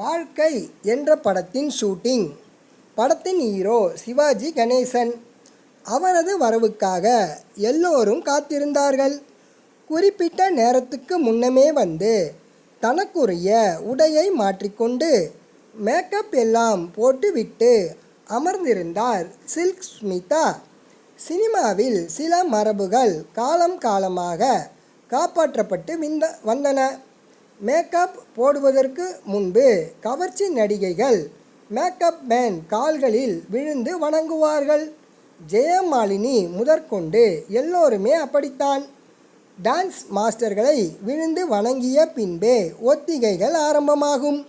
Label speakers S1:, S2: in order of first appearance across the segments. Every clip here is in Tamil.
S1: வாழ்க்கை என்ற படத்தின் ஷூட்டிங். படத்தின் ஹீரோ சிவாஜி கணேசன். அவரது வரவுக்காக எல்லோரும் காத்திருந்தார்கள். குறிப்பிட்ட நேரத்துக்கு முன்னமே வந்து தனக்குரிய உடையை மாற்றிக்கொண்டு மேக்கப் எல்லாம் போட்டுவிட்டு அமர்ந்திருந்தார் சில்க் ஸ்மிதா. சினிமாவில் சில மரபுகள் காலம் காலமாக காப்பாற்றப்பட்டு விந்த வந்தன. மேக்கப் போடுவதற்கு முன்பு கவர்ச்சி நடிகைகள் மேக்கப் மேன் கால்களில் விழுந்து வணங்குவார்கள். ஜெயமாலினி முதற்கொண்டு எல்லோருமே அப்படித்தான். டான்ஸ் மாஸ்டர்களை விழுந்து வணங்கிய பின்பே ஒத்திகைகள் ஆரம்பமாகும்.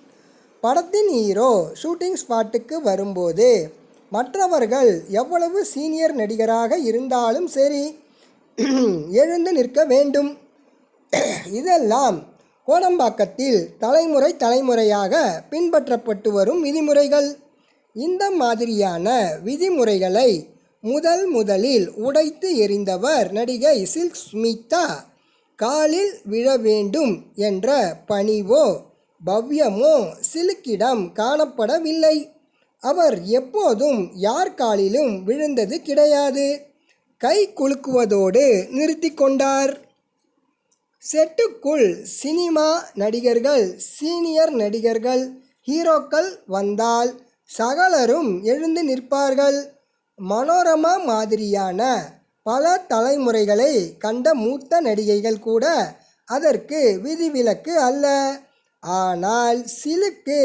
S1: படத்தின் ஹீரோ ஷூட்டிங் ஸ்பாட்டுக்கு வரும்போது மற்றவர்கள் எவ்வளவு சீனியர் நடிகராக இருந்தாலும் சரி எழுந்து நிற்க வேண்டும். இதெல்லாம் கோடம்பாக்கத்தில் தலைமுறை தலைமுறையாக பின்பற்றப்பட்டு வரும் விதிமுறைகள். இந்த மாதிரியான விதிமுறைகளை முதல் முதலில் உடைத்து எறிந்தவர் நடிகை சில்க் ஸ்மிதா காலில் விழ வேண்டும் என்ற பணிவோ பவ்யமோ சிலுக்கிடம் காணப்படவில்லை. அவர் எப்போதும் யார் காலிலும் விழுந்தது கிடையாது. கை குலுக்குவதோடு நிறுத்தி கொண்டார். செட்டுக்குள் சினிமா நடிகர்கள் சீனியர் நடிகர்கள் ஹீரோக்கள் வந்தால் சகலரும் எழுந்து நிற்பார்கள். மனோரமா மாதிரியான பல தலைமுறைகளை கண்ட மூத்த நடிகைகள் கூட அதற்கு விதிவிலக்கு அல்ல. ஆனால் சிலுக்கு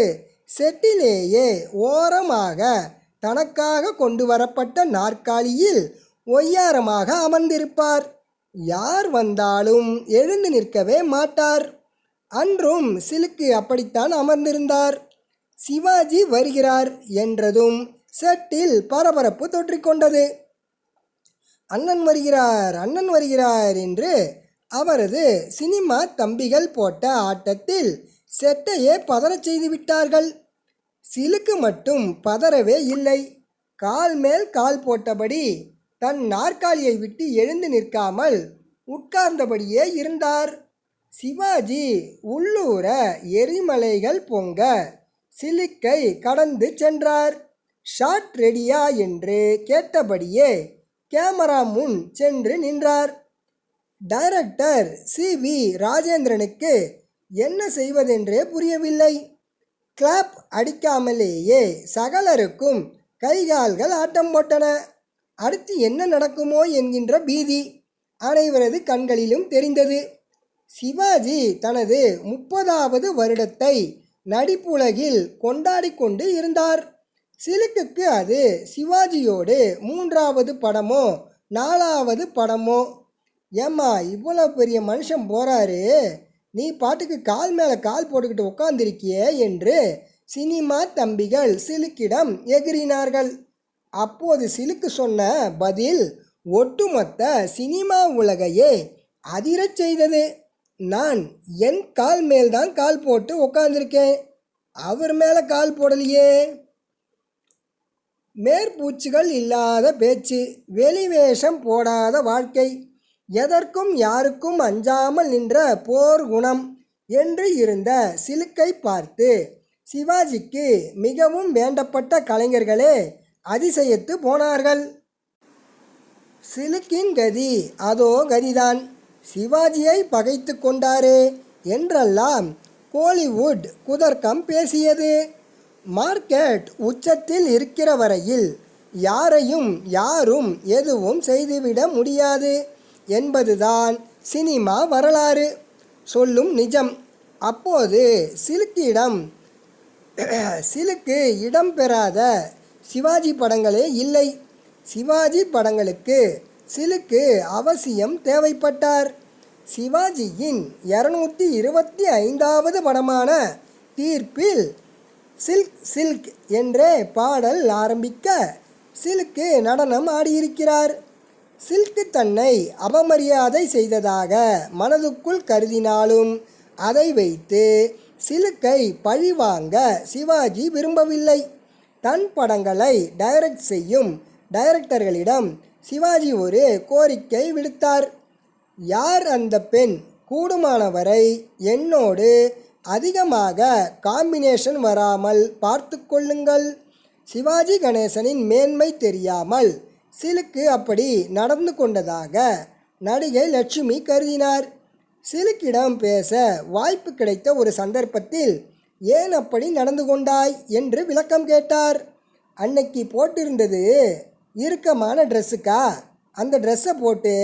S1: செட்டிலேயே ஓரமாக தனக்காக கொண்டு வரப்பட்ட நாற்காலியில் ஒய்யாரமாக அமர்ந்திருப்பார். யார் வந்தாலும் எழுந்து நிற்கவே மாட்டார். அன்றும் சிலுக்கு அப்படித்தான் அமர்ந்திருந்தார். சிவாஜி வருகிறார் என்றதும் செட்டில் பரபரப்பு தொற்றிக்கொண்டது அண்ணன் வருகிறார் அண்ணன் வருகிறார் என்று அவரது சினிமா தம்பிகள் போட்ட ஆட்டத்தில் செட்டையே பதறச் செய்து விட்டார்கள். சிலுக்கு மட்டும் பதறவே இல்லை. கால் மேல் கால் போட்டபடி தன் நாற்காலியை விட்டு எழுந்து நிற்காமல் உட்கார்ந்தபடியே இருந்தார். சிவாஜி உள்ளூர எரிமலைகள் பொங்க சிலிக்கை கடந்து சென்றார். ஷாட் ரெடியா என்று கேட்டபடியே கேமரா முன் சென்று நின்றார். Director C. வி. ராஜேந்திரனுக்கு என்ன செய்வதென்றே புரியவில்லை. கிளாப் அடிக்காமலேயே சகலருக்கும் கைகால்கள் ஆட்டம் போட்டன. அடுத்து என்ன நடக்குமோ என்கின்ற பீதி அனைவரது கண்களிலும் தெரிந்தது. சிவாஜி தனது முப்பதாவது வருடத்தை நடிப்புலகில் கொண்டாடி கொண்டு இருந்தார். சிலுக்குக்கு அது சிவாஜியோடு மூன்றாவது படமோ நாலாவது படமோ. ஏம்மா இவ்வளோ பெரிய மனுஷன் போகிறாரு நீ பாட்டுக்கு கால் மேலே கால் போட்டுக்கிட்டு உட்காந்துருக்கியே என்று சினிமா தம்பிகள் சிலுக்கிடம் எகிறினார்கள். அப்போது சிலுக்கு சொன்ன பதில் ஒட்டுமொத்த சினிமா உலகையே அதிரச் செய்தது. நான் என் கால் மேல்தான் கால் போட்டு உட்காந்துருக்கேன் அவர் மேலே கால் போடலையே. மேற்பூச்சுகள் இல்லாத பேச்சு வெளிவேஷம் போடாத வாழ்க்கை. எதற்கும் யாருக்கும் அஞ்சாமல் நின்ற போர் குணம் என்று இருந்த சிலுக்கை பார்த்து சிவாஜிக்கு மிகவும் வேண்டப்பட்ட கலைஞர்களே அதிசயத்து போனார்கள். சிலுக்கின் கதி அதோ கதிதான். சிவாஜியை பகைத்து கொண்டாரே என்றெல்லாம் கோலிவுட் குதர்க்கம் பேசியது. மார்க்கெட் உச்சத்தில் இருக்கிற வரையில் யாரையும் யாரும் எதுவும் செய்துவிட முடியாது என்பதுதான் சினிமா வரலாறு. சொல்லும் நிஜம். அப்போது சிலுக்கிடம் சிலுக்கு இடம்பெறாத சிவாஜி படங்களே இல்லை. சிவாஜி படங்களுக்கு சிலுக்கு அவசியம் தேவைப்பட்டார். சிவாஜியின் இரநூத்தி இருபத்தி ஐந்தாவது படமான தீர்ப்பில் சில்க் சில்க் என்றே பாடல் ஆரம்பிக்க சிலுக்கு நடனம் ஆடியிருக்கிறார். சில்க்கு தன்னை அவமரியாதை செய்ததாக மனதுக்குள் கருதினாலும் அதை வைத்து சிலுக்கை பழிவாங்க சிவாஜி விரும்பவில்லை. தன் படங்களை டைரக்ட் செய்யும் டைரக்டர்களிடம் சிவாஜி ஒரு கோரிக்கை விடுத்தார். யார் அந்த பெண்? கூடுமானவரை என்னோடு அதிகமாக காம்பினேஷன் வராமல் பார்த்து கொள்ளுங்கள். சிவாஜி கணேசனின் மேன்மை தெரியாமல் சிலுக்கு அப்படி நடந்து கொண்டதாக நடிகை லட்சுமி கருதினார். சிலுக்கிடம் பேச வாய்ப்பு கிடைத்த ஒரு சந்தர்ப்பத்தில் ஏன் அப்படி நடந்து கொண்டாய்? என்று விளக்கம் கேட்டார். அன்னைக்கு போட்டிருந்தது இறுக்கமான ட்ரெஸ்ஸுக்கா? அந்த ட்ரெஸ்ஸை போட்டு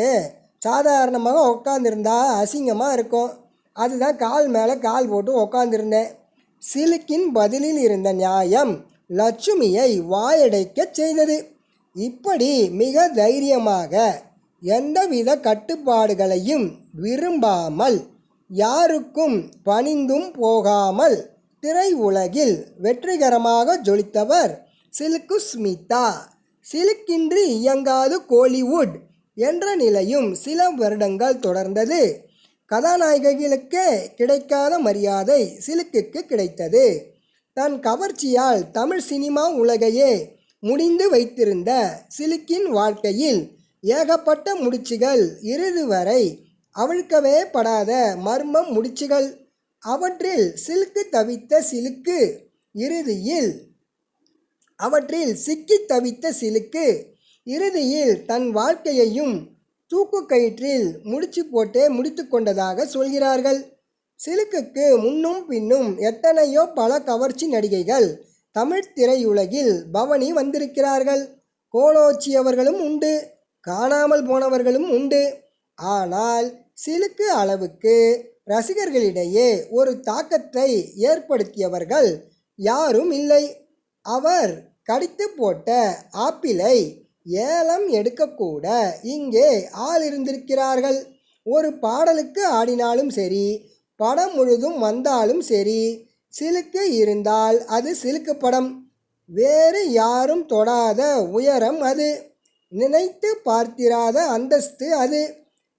S1: சாதாரணமாக உட்காந்துருந்தா அசிங்கமாக இருக்கும். அதுதான் கால் மேலே கால் போட்டு உட்காந்துருந்தேன் சிலுக்கின் பதிலில் இருந்த நியாயம் லட்சுமியை வாயடைக்கச் செய்தது. இப்படி மிக தைரியமாக எந்தவித கட்டுப்பாடுகளையும் விரும்பாமல் யாருக்கும் பணிந்தும் போகாமல் திரை உலகில் வெற்றிகரமாக ஜொலித்தவர் சிலுக்கு ஸ்மிதா சிலுக்கின்றி இயங்காது கோலிவுட் என்ற நிலையும் சில வருடங்கள் தொடர்ந்தது. கதாநாயகிகளுக்கே கிடைக்காத மரியாதை சிலுக்குக்கு கிடைத்தது. தன் கவர்ச்சியால் தமிழ் சினிமா உலகையே முடிந்து வைத்திருந்த சிலுக்கின் வாழ்க்கையில் ஏகப்பட்ட முடிச்சுகள் இறுதி வரை அவிழ்க்கவே படாத மர்மம் முடிச்சுகள் அவற்றில் சிலுக்கு தவித்த சிலுக்கு இறுதியில் அவற்றில் சிக்கி தவித்த சிலுக்கு இறுதியில் தன் வாழ்க்கையையும் தூக்கு கயிற்றில் முடிச்சு போட்டே முடித்து கொண்டதாக சொல்கிறார்கள். சிலுக்குக்கு முன்னும் பின்னும் எத்தனையோ பல கவர்ச்சி நடிகைகள் தமிழ் திரையுலகில் பவனி வந்திருக்கிறார்கள். கோலோச்சியவர்களும் உண்டு காணாமல் போனவர்களும் உண்டு. ஆனால் சிலுக்கு அளவுக்கு ரசிகர்களிடையே ஒரு தாக்கத்தை ஏற்படுத்தியவர்கள் யாரும் இல்லை. அவர் கடித்து போட்ட ஆப்பிளை ஏலம் எடுக்கக்கூட இங்கே ஆள் இருந்திருக்கிறார்கள். ஒரு பாடலுக்கு ஆடினாலும் சரி படம் முழுதும் வந்தாலும் சரி சிலுக்கு இருந்தால் அது சிலுக்கு படம். வேறு யாரும் தொடாத உயரம் அது. நினைத்து பார்த்திராத அந்தஸ்து அது.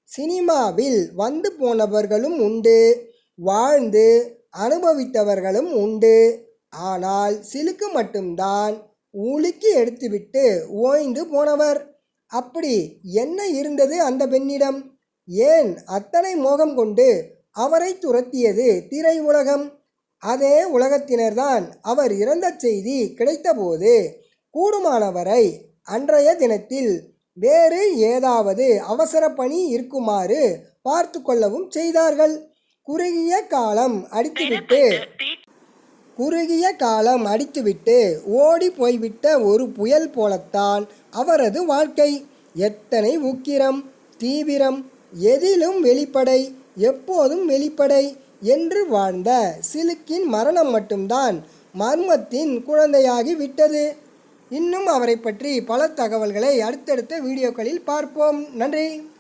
S1: சினிமாவில் வந்து போனவர்களும் உண்டு. வாழ்ந்து அனுபவித்தவர்களும் உண்டு. ஆனால் சிலுக்கு மட்டும்தான் உலுக்கி எடுத்துவிட்டு ஓய்ந்து போனவர். அப்படி என்ன இருந்தது அந்த பெண்ணிடம்? ஏன் அத்தனை மோகம் கொண்டு அவரை துரத்தியது திரை உலகம்? அதே உலகத்தினர்தான் அவர் இறந்த செய்தி கிடைத்தபோது கூடுமானவரை அன்றைய தினத்தில் வேறு ஏதாவது அவசர பணி இருக்குமாறு பார்த்து கொள்ளவும் செய்தார்கள். குறுகிய காலம் அடித்துவிட்டு குறுகிய காலம் அடித்துவிட்டு ஓடி போய்விட்ட ஒரு புயல் போலத்தான் அவரது வாழ்க்கை. எத்தனை உக்கிரம் தீவிரம் எதிலும் வெளிப்படை எப்போதும் வெளிப்படை என்று வாழ்ந்த சிலுக்கின் மரணம் மட்டும்தான் மர்மத்தின் குழந்தையாகி விட்டது இன்னும் அவரை பற்றி பல தகவல்களை அடுத்தடுத்த வீடியோக்களில் பார்ப்போம். நன்றி.